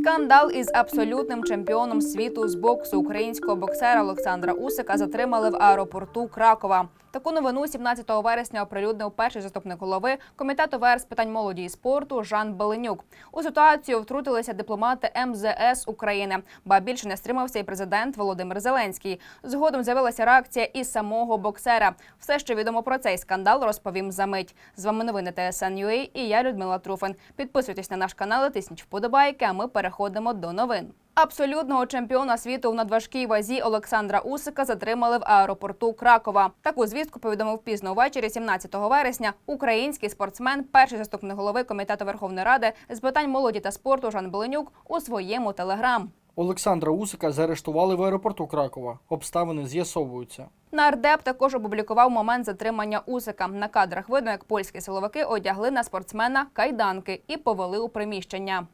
Скандал із абсолютним чемпіоном світу з боксу українського боксера Олександра Усика затримали в аеропорту Кракова. Таку новину 17 вересня оприлюднив перший заступник голови комітету ВР з питань молоді і спорту Жан Беленюк. У ситуацію втрутилися дипломати МЗС України, ба більше не стримався і президент Володимир Зеленський. Згодом з'явилася реакція і самого боксера. Все, що відомо про цей скандал, розповім за мить. З вами новини ТСН.UA і я Людмила Труфин. Підписуйтесь на наш канал, тисніть вподобайки. А ми переходимо до новин. Абсолютного чемпіона світу в надважкій вазі Олександра Усика затримали в аеропорту Кракова. Таку звістку повідомив пізно ввечері, 17 вересня. Український спортсмен, перший заступник голови комітету Верховної Ради з питань молоді та спорту Жан Беленюк у своєму телеграм. Олександра Усика заарештували в аеропорту Кракова. Обставини з'ясовуються. Нардеп також опублікував момент затримання Усика. На кадрах видно, як польські силовики одягли на спортсмена кайданки і повели у приміщення.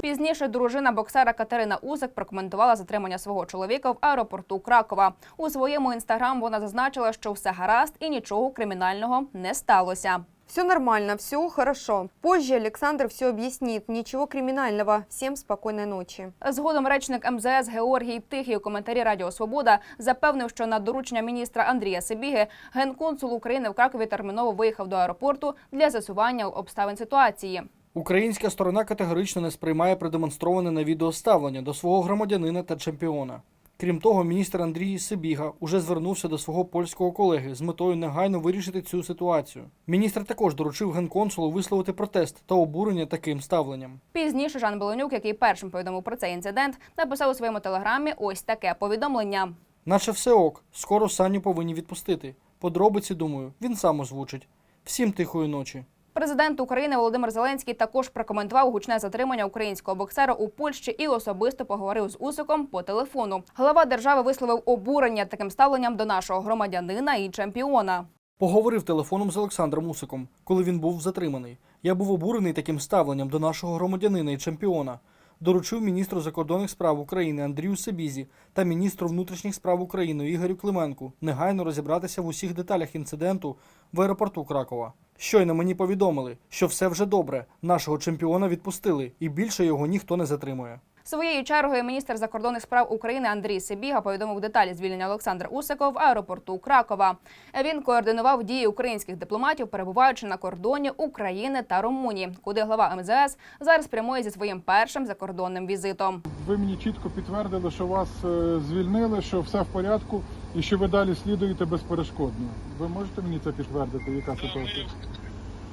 Пізніше дружина боксера Катерина Усик прокоментувала затримання свого чоловіка в аеропорту Кракова. У своєму інстаграм вона зазначила, що все гаразд і нічого кримінального не сталося. Все нормально, все хорошо. Позже Александр все объяснит. Ничего криминального. Всем спокойной ночи. Згодом речник МЗС Георгій Тихий у коментарі Радіо Свобода запевнив, що на доручення міністра Андрія Сибіги генконсул України в Кракові терміново виїхав до аеропорту для засування обставин ситуації. Українська сторона категорично не сприймає продемонстроване на відео ставлення до свого громадянина та чемпіона. Крім того, міністр Андрій Сибіга уже звернувся до свого польського колеги з метою негайно вирішити цю ситуацію. Міністр також доручив генконсулу висловити протест та обурення таким ставленням. Пізніше Жан Белонюк, який першим повідомив про цей інцидент, написав у своєму телеграмі ось таке повідомлення. Наче все ок, скоро Саню повинні відпустити. Подробиці, думаю, він сам озвучить. Всім тихої ночі. Президент України Володимир Зеленський також прокоментував гучне затримання українського боксера у Польщі і особисто поговорив з Усиком по телефону. Глава держави висловив обурення таким ставленням до нашого громадянина і чемпіона. Поговорив телефоном з Олександром Усиком, коли він був затриманий. Я був обурений таким ставленням до нашого громадянина і чемпіона. Доручив міністру закордонних справ України Андрію Сибізі та міністру внутрішніх справ України Ігорю Клименку негайно розібратися в усіх деталях інциденту в аеропорту Кракова. Щойно мені повідомили, що все вже добре. Нашого чемпіона відпустили, і більше його ніхто не затримує. Своєю чергою міністр закордонних справ України Андрій Сибіга повідомив деталі звільнення Олександра Усика в аеропорту Кракова. Він координував дії українських дипломатів, перебуваючи на кордоні України та Румунії, куди глава МЗС зараз прямує зі своїм першим закордонним візитом. Ви мені чітко підтвердили, що вас е, звільнили, що все в порядку і що ви далі слідуєте безперешкодно. Ви можете мені це підтвердити? Яка ситуація?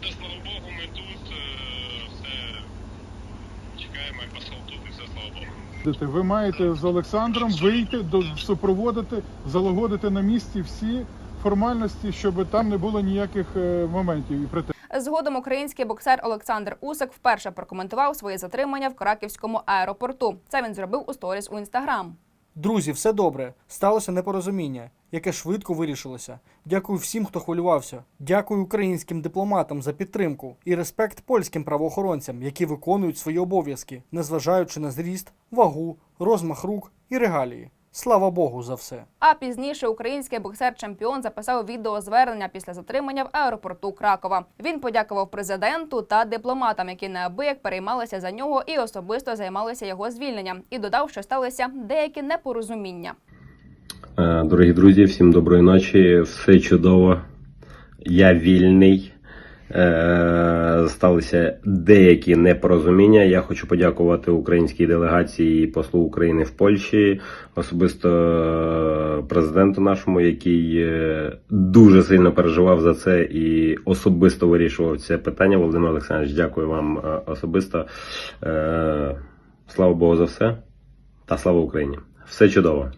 Та слава Богу, ми тут е, все чекаємо, і посол тут і все, слава Богу. Ви маєте з Олександром вийти, до, супроводити, залагодити на місці всі формальності, щоб там не було ніяких е, моментів і претензій. Згодом український боксер Олександр Усик вперше прокоментував своє затримання в краківському аеропорту. Це він зробив у сторіс у інстаграм. Друзі, все добре. Сталося непорозуміння, яке швидко вирішилося. Дякую всім, хто хвилювався. Дякую українським дипломатам за підтримку і респект польським правоохоронцям, які виконують свої обов'язки, незважаючи на зріст, вагу, розмах рук і регалії. Слава Богу за все. А пізніше український боксер-чемпіон записав відеозвернення після затримання в аеропорту Кракова. Він подякував президенту та дипломатам, які неабияк переймалися за нього і особисто займалися його звільненням. І додав, що сталися деякі непорозуміння. Е, Дорогі друзі, всім доброї ночі. Все чудово. Я вільний. Е, Сталися деякі непорозуміння. Я хочу подякувати українській делегації послу України в Польщі, особисто е, президенту нашому, який дуже сильно переживав за це і особисто вирішував це питання. Володимир Олександрович, дякую вам особисто. Слава Богу за все та слава Україні! Все чудово.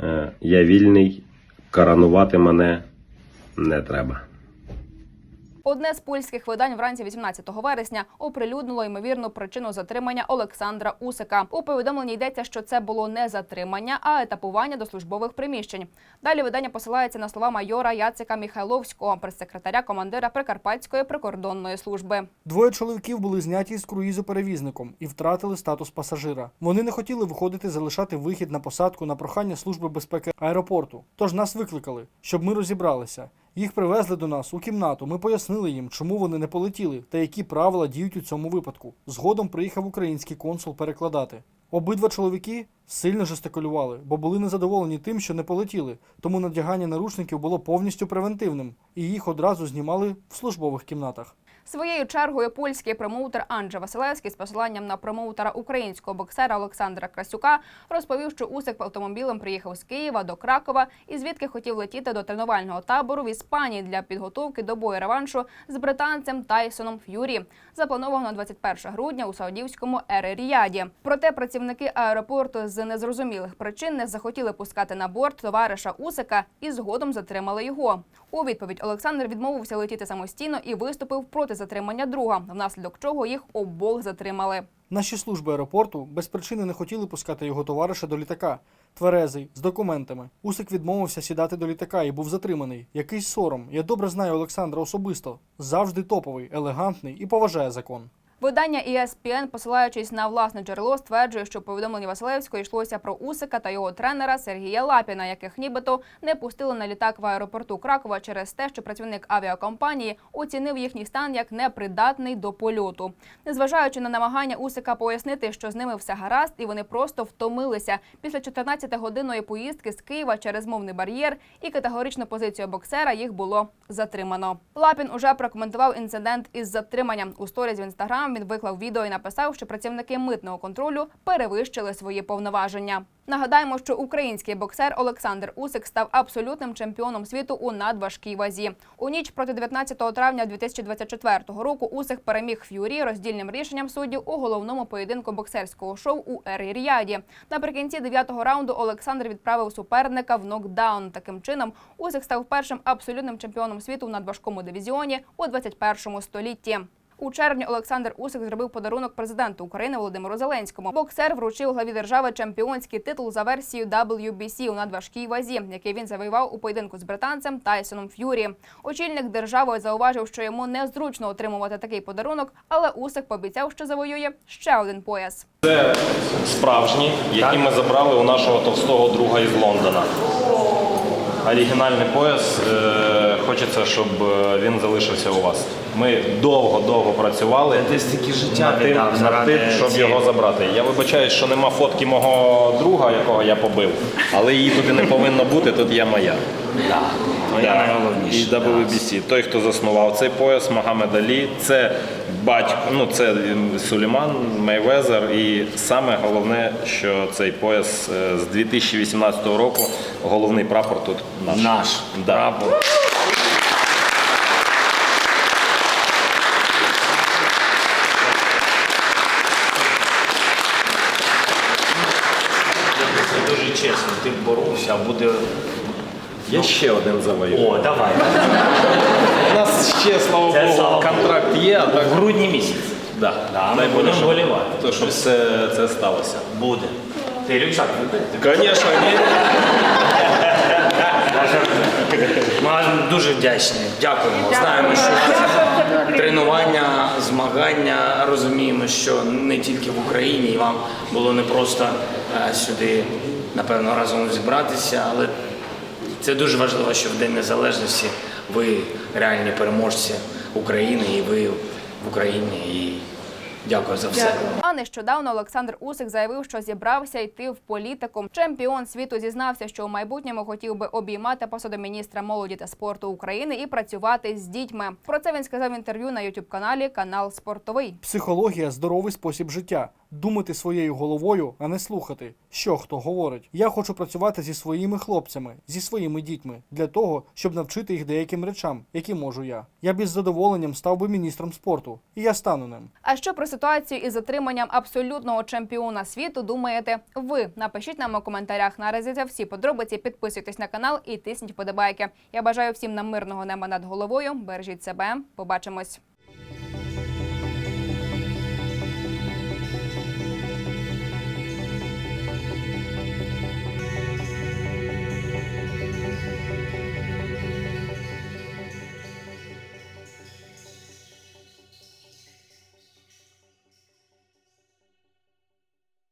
Е, Я вільний, коронувати мене не треба. Одне з польських видань вранці 18 вересня оприлюднило ймовірну причину затримання Олександра Усика. У повідомленні йдеться, що це було не затримання, а етапування до службових приміщень. Далі видання посилається на слова майора Яцика Міхайловського, прес-секретаря командира Прикарпатської прикордонної служби. Двоє чоловіків були зняті з круїзу перевізником і втратили статус пасажира. Вони не хотіли виходити, залишати вихід на посадку на прохання служби безпеки аеропорту. Тож нас викликали, щоб ми розібралися. Їх привезли до нас у кімнату. Ми пояснили їм, чому вони не полетіли та які правила діють у цьому випадку. Згодом приїхав український консул перекладати. Обидва чоловіки сильно жестикулювали, бо були незадоволені тим, що не полетіли, тому надягання наручників було повністю превентивним, і їх одразу знімали в службових кімнатах. Своєю чергою польський промоутер Анджей Василевський з посиланням на промоутера українського боксера Олександра Красюка розповів, що Усик автомобілем приїхав з Києва до Кракова і звідки хотів летіти до тренувального табору в Іспанії для підготовки до бою реваншу з британцем Тайсоном Ф'юрі, запланованого на 21 грудня у саудівському Ер-Ріяді. Проте працівники аеропорту з незрозумілих причин не захотіли пускати на борт товариша Усика і згодом затримали його. У відповідь Олександр відмовився летіти самостійно і виступив проти затримання друга, внаслідок чого їх обох затримали. Наші служби аеропорту без причини не хотіли пускати його товариша до літака. Тверезий, з документами. Усик відмовився сідати до літака і був затриманий. Якийсь сором. Я добре знаю Олександра особисто. Завжди топовий, елегантний і поважає закон. Видання ESPN, посилаючись на власне джерело, стверджує, що в повідомленні Василевського йшлося про Усика та його тренера Сергія Лапіна, яких нібито не пустили на літак в аеропорту Кракова через те, що працівник авіакомпанії оцінив їхній стан як непридатний до польоту. Незважаючи на намагання Усика пояснити, що з ними все гаразд, і вони просто втомилися після 14-годинної поїздки з Києва через мовний бар'єр і категоричну позицію боксера їх було затримано. Лапін уже прокоментував інцидент із затриманням. У сторіз в інстаграм він виклав відео і написав, що працівники митного контролю перевищили свої повноваження. Нагадаємо, що український боксер Олександр Усик став абсолютним чемпіоном світу у надважкій вазі. У ніч проти 19 травня 2024 року Усик переміг Ф'юрі роздільним рішенням суддів у головному поєдинку боксерського шоу у Ері Ріаді. Наприкінці дев'ятого раунду Олександр відправив суперника в нокдаун. Таким чином Усик став першим абсолютним чемпіоном світу в надважкому дивізіоні у 21 столітті. У червні Олександр Усик зробив подарунок президенту України Володимиру Зеленському. Боксер вручив главі держави чемпіонський титул за версією WBC у надважкій вазі, який він завоював у поєдинку з британцем Тайсоном Ф'юрі. Очільник держави зауважив, що йому незручно отримувати такий подарунок, але Усик пообіцяв, що завоює ще один пояс. Це справжні, які ми забрали у нашого товстого друга із Лондона. Оригінальний пояс. Е, Хочеться, щоб е, він залишився у вас. Ми довго-довго працювали Ти стільки життя над тим, віддав над заради тим, щоб цієї- його забрати. Я вибачаюсь, що нема фотки мого друга, якого я побив, але її тут і не повинно бути, тут є моя. Да. Твоя Да. найголовніша. І WBC. Той, хто заснував цей пояс, Магомед Алі, це батько, ну це Сулейман, Мейвезер. І саме головне, що цей пояс е, з 2018 року головний прапор тут наш. Наш Да. прапор. Це дуже чесно, ти боровся, а буде. Я ще один завоюю. О, давай. У нас ще, слава Це Богу, слава контракт є, а так В грудні місяць. да. Да, ми Дай Боже, будемо щоб- вболівати. То, щоб все це сталося. Буде. Ти рюкзак буде? Звісно, ні. Ми вам дуже вдячні. Дякуємо. Знаємо, що тренування, змагання розуміємо, що не тільки в Україні, і вам було непросто е, сюди, напевно, разом зібратися, але це дуже важливо, що в День Незалежності ви реальні переможці України, і ви в Україні. І дякую за все. А нещодавно Олександр Усик заявив, що зібрався йти в політику. Чемпіон світу зізнався, що у майбутньому хотів би обіймати посаду міністра молоді та спорту України і працювати з дітьми. Про це він сказав в інтерв'ю на youtube каналі Канал Спортовий. Психологія здоровий спосіб життя. Думати своєю головою, а не слухати, що хто говорить. Я хочу працювати зі своїми хлопцями, зі своїми дітьми, для того, щоб навчити їх деяким речам, які можу я. Я б із задоволенням став би міністром спорту, і я стану ним. А що про ситуацію із затриманням абсолютного чемпіона світу думаєте ви? Напишіть нам у коментарях. Наразі це всі подробиці. Підписуйтесь на канал і тисніть подобайки. Я бажаю всім нам мирного неба над головою. Бережіть себе. Побачимось.